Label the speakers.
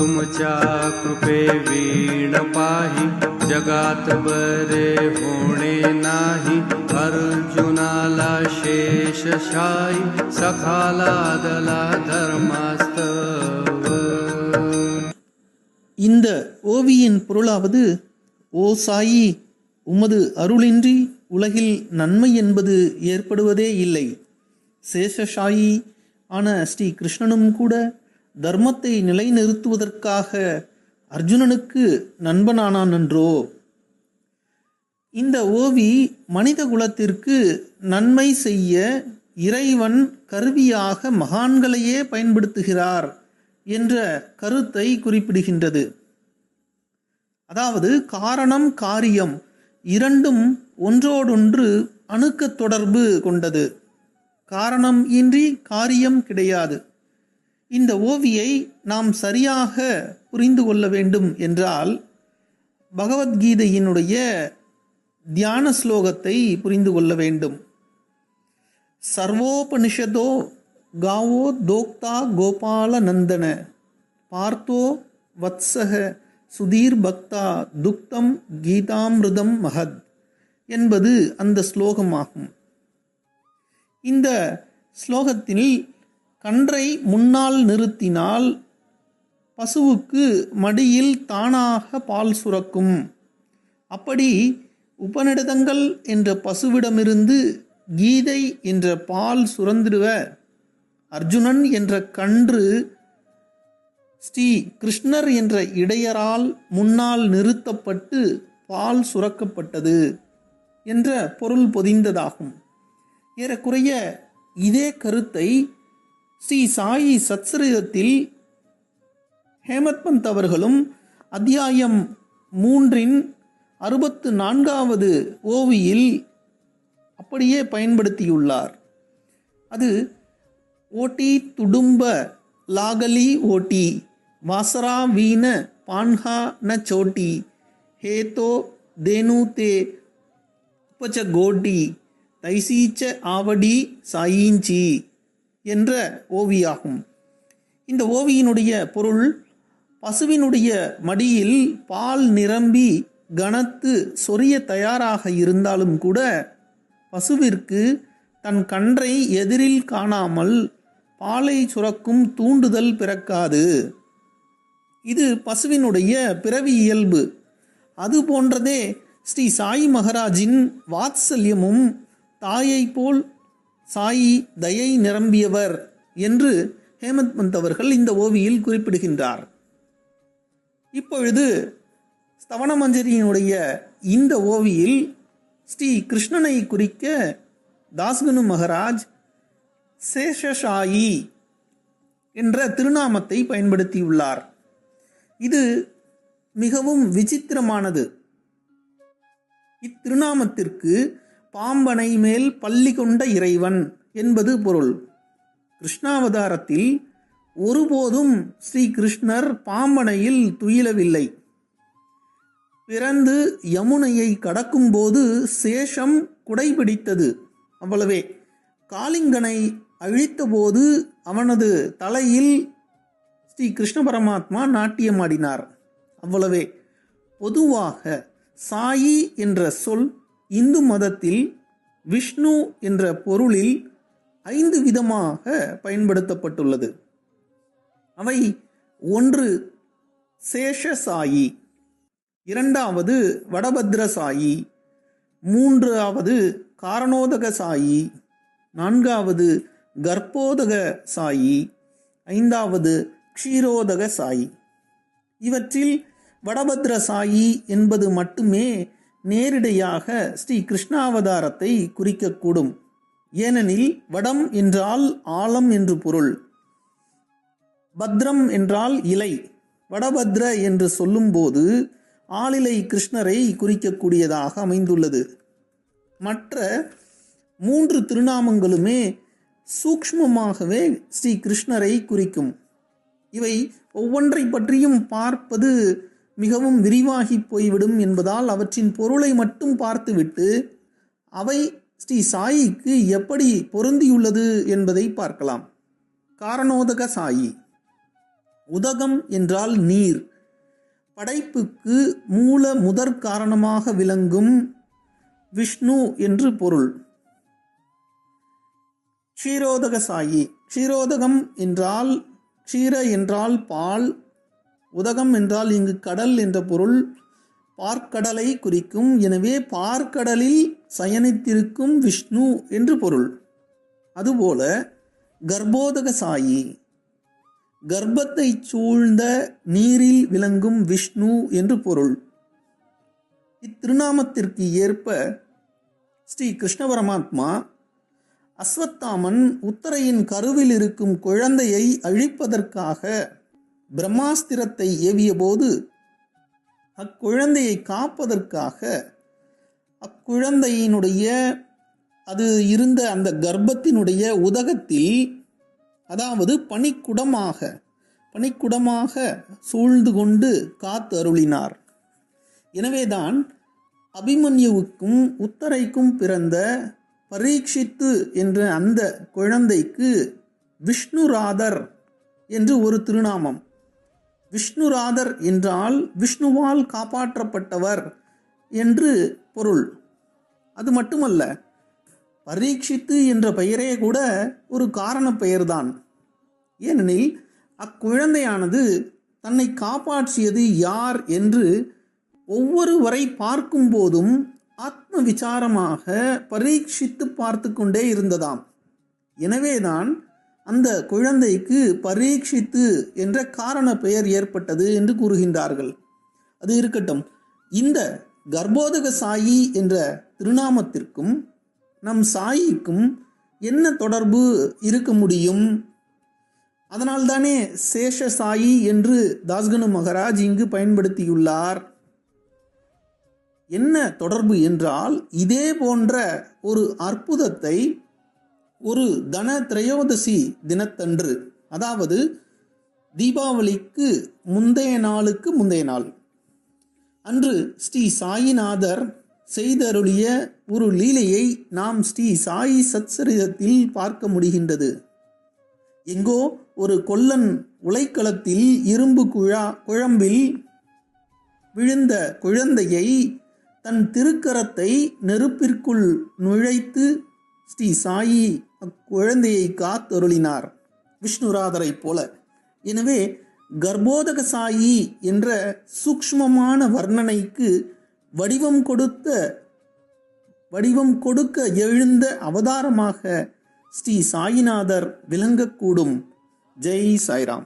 Speaker 1: तुमच्या कृपे वीण पाही जगात बरे होणे नाही अर्जुनाला शेषशाही सखाला दला धर्मास्तव
Speaker 2: இந்த ஓவியின் பொருளாவது ஓ சாயி உமது அருளின்றி உலகில் நன்மை என்பது ஏற்படுவதே இல்லை சேஷசாயி ஆன ஸ்ரீ கிருஷ்ணனும் கூட தர்மத்தை நிலைநிறுத்துவதற்காக அர்ஜுனனுக்கு நண்பனானான் என்றோ? இந்த ஓவி மனித குலத்திற்கு நன்மை செய்ய இறைவன் கருவியாக மகான்களையே பயன்படுத்துகிறார் என்ற கருத்தை குறிப்பிடுகின்றது. அதாவது காரணம் காரியம் இரண்டும் ஒன்றோடொன்று அணுக்க தொடர்பு கொண்டது. காரணம் இன்றி காரியம் கிடையாது. இந்த ஓவியை நாம் சரியாக புரிந்து கொள்ள வேண்டும் என்றால் பகவத்கீதையினுடைய தியான ஸ்லோகத்தை புரிந்து கொள்ள வேண்டும். சர்வோபனிஷதோ காவோ தோக்தா கோபால நந்தன பார்த்தோ வத்சக சுதீர் பக்தா துக்தம் கீதாமிருதம் மகத் என்பது அந்த ஸ்லோகமாகும். இந்த ஸ்லோகத்தில் கன்றை முன்னால் நிறுத்தினால் பசுவுக்கு மடியில் தானாக பால் சுரக்கும். அப்படி உபநிடதங்கள் என்ற பசுவிடமிருந்து கீதை என்ற பால் சுரந்திடுவ. அர்ஜுனன் என்ற கன்று ஸ்ரீ கிருஷ்ணர் என்ற இடையரால் முன்னால் நிறுத்தப்பட்டு பால் சுரக்கப்பட்டது என்ற பொருள் பொதிந்ததாகும். ஏறக்குறைய இதே கருத்தை ஸ்ரீ சாயி சத்சரிதத்தில் ஹேமத் பந்த் அவர்களும் அத்தியாயம் மூன்றின் அறுபத்து நான்காவது ஓவியில் அப்படியே பயன்படுத்தியுள்ளார். அது ஓட்டி துடும்ப லாகலி ஓட்டி வாசரா வீண பான்ஹா ந சோட்டி ஹேதோ தேனு தே உபச்ச கோட்டி தைசீச்ச ஆவடி சாயீஞ்சி. என்ற ஓவியாகும். இந்த ஓவியினுடைய பொருள் பசுவினுடைய மடியில் பால் நிரம்பி கனத்து சொரிய தயாராக இருந்தாலும் கூட பசுவிற்கு தன் கன்றை எதிரில் காணாமல் பாலை சுரக்கும் தூண்டுதல் பிறக்காது. இது பசுவினுடைய பிறவி இயல்பு. அது போன்றதே ஸ்ரீ சாய் மகராஜின் வாத்சல்யமும் தாயை போல் சாயி தயை நிரம்பியவர் என்று ஹேமந்த் அவர்கள் இந்த ஓவியில் குறிப்பிடுகின்றார். இப்பொழுது ஸ்தவணமஞ்சரியினுடைய இந்த ஓவியில் ஸ்ரீ கிருஷ்ணனை குறிக்க தாஸ்கனு மகராஜ் சேஷசாயி என்ற திருநாமத்தை பயன்படுத்தியுள்ளார். இது மிகவும் விசித்திரமானது. இத்திருநாமத்திற்கு பாம்பனை மேல் பள்ளி கொண்ட இறைவன் என்பது பொருள். கிருஷ்ணாவதாரத்தில் ஒருபோதும் ஸ்ரீ கிருஷ்ணர் பாம்பனையில் துயிலவில்லை. பிறந்து யமுனையை கடக்கும்போது சேஷம் குடைபிடித்தது அவ்வளவே. காளிங்கனை அழித்தபோது அவனது தலையில் ஸ்ரீ கிருஷ்ண பரமாத்மா நாட்டியமாடினார். அவ்வளவே. பொதுவாக சாயி என்ற சொல் இந்து மதத்தில் விஷ்ணு என்ற பொருளில் ஐந்து விதமாக பயன்படுத்தப்பட்டுள்ளது. அவை ஒன்று சேஷசாயி இரண்டாவது வடபத்ர சாயி மூன்றாவது காரணோதக சாயி நான்காவது கர்ப்போதக சாயி ஐந்தாவது க்ஷீரோதக சாயி இவற்றில் வடபத்ர சாயி என்பது மட்டுமே நேரிடையாக ஸ்ரீ கிருஷ்ணாவதாரத்தை குறிக்கக்கூடும். ஏனெனில் வடம் என்றால் ஆழம் என்று பொருள். பத்ரம் என்றால் இலை. வடபத்ர என்று சொல்லும்போது ஆளிலை கிருஷ்ணரை குறிக்கக்கூடியதாக அமைந்துள்ளது. மற்ற மூன்று திருநாமங்களுமே சூக்ஷ்மமாகவே ஸ்ரீ கிருஷ்ணரை குறிக்கும். இவை ஒவ்வொன்றை பற்றியும் பார்ப்பது மிகவும் விரிவாகி போய்விடும் என்பதால் அவற்றின் பொருளை மட்டும் பார்த்துவிட்டு அவை ஸ்ரீ சாயிக்கு எப்படி பொருந்தியுள்ளது என்பதை பார்க்கலாம். காரணோதக சாயி. உதகம் என்றால் நீர். படைப்புக்கு மூல முதற் காரணமாக விளங்கும் விஷ்ணு என்று பொருள். க்ஷீரோதக சாயி. க்ஷீரோதகம் என்றால் க்ஷீர என்றால் பால் உதகம் என்றால் இங்கு கடல் என்ற பொருள். பார்க்கடலை குறிக்கும். எனவே பார்க்கடலில் சயனித்திருக்கும் விஷ்ணு என்று பொருள். அதுபோல கர்ப்போதக சாயி கர்ப்பத்தை சூழ்ந்த நீரில் விளங்கும் விஷ்ணு என்று பொருள். இத்திருநாமத்திற்கு ஏற்ப ஸ்ரீ கிருஷ்ண பரமாத்மா அஸ்வத்தாமன் உத்தரையின் கருவில் இருக்கும் குழந்தையை அழிப்பதற்காக பிரம்மாஸ்திரத்தை ஏவியபோது அக்குழந்தையை காப்பதற்காக அக்குழந்தையினுடைய அது இருந்த அந்த கர்ப்பத்தினுடைய உதகத்தில் அதாவது பனிக்குடமாக பனிக்குடமாக சூழ்ந்து கொண்டு காத்து அருளினார். எனவேதான் அபிமன்யுவுக்கும் உத்தரைக்கும் பிறந்த பரீட்சித்து என்ற அந்த குழந்தைக்கு விஷ்ணுராதர் என்று ஒரு திருநாமம். விஷ்ணுராதர் என்றால் விஷ்ணுவால் காப்பாற்றப்பட்டவர் என்று பொருள். அது மட்டுமல்ல பரீட்சித்து என்ற பெயரே கூட ஒரு காரண பெயர்தான். ஏனெனில் அக்குழந்தையானது தன்னை காப்பாற்றியது யார் என்று ஒவ்வொருவரை பார்க்கும் போதும் ஆத்ம விசாரமாக பரீட்சித்து பார்த்து கொண்டே இருந்ததாம். எனவேதான் அந்த குழந்தைக்கு பரீட்சித்து என்ற காரண பெயர் ஏற்பட்டது என்று கூறுகின்றார்கள். அது இருக்கட்டும். இந்த கர்ப்போதக சாயி என்ற திருநாமத்திற்கும் நம் சாயிக்கும் என்ன தொடர்பு இருக்க முடியும்? அதனால்தானே சேஷ சாயி என்று தாஸ்கனு மகராஜ் இங்கு பயன்படுத்தியுள்ளார். என்ன தொடர்பு என்றால் இதே போன்ற ஒரு அற்புதத்தை ஒரு தன திரையோதசி தினத்தன்று. அதாவது தீபாவளிக்கு முந்தைய நாளுக்கு முந்தைய நாள். அன்று ஸ்ரீ சாயிநாதர் செய்தருளிய ஒரு லீலையை நாம் ஸ்ரீ சாயி சத்சரிதத்தில் பார்க்க முடிகின்றது. எங்கோ ஒரு கொல்லன் உலைக்களத்தில் இரும்பு குழா குழம்பில் விழுந்த குழந்தையை தன் திருக்கரத்தை நெருப்பிற்குள் நுழைத்து ஸ்ரீ சாயி அக்குழந்தையை காத்தருளினார். விஷ்ணுராதரைப் போல. எனவே கர்ப்போதக சாயி என்ற சூக்ஷ்மமான வர்ணனைக்கு வடிவம் கொடுத்த வடிவம் கொடுக்க எழுந்த அவதாரமாக ஸ்ரீ சாயிநாதர் விளங்கக்கூடும். ஜெய் சாய்ராம்.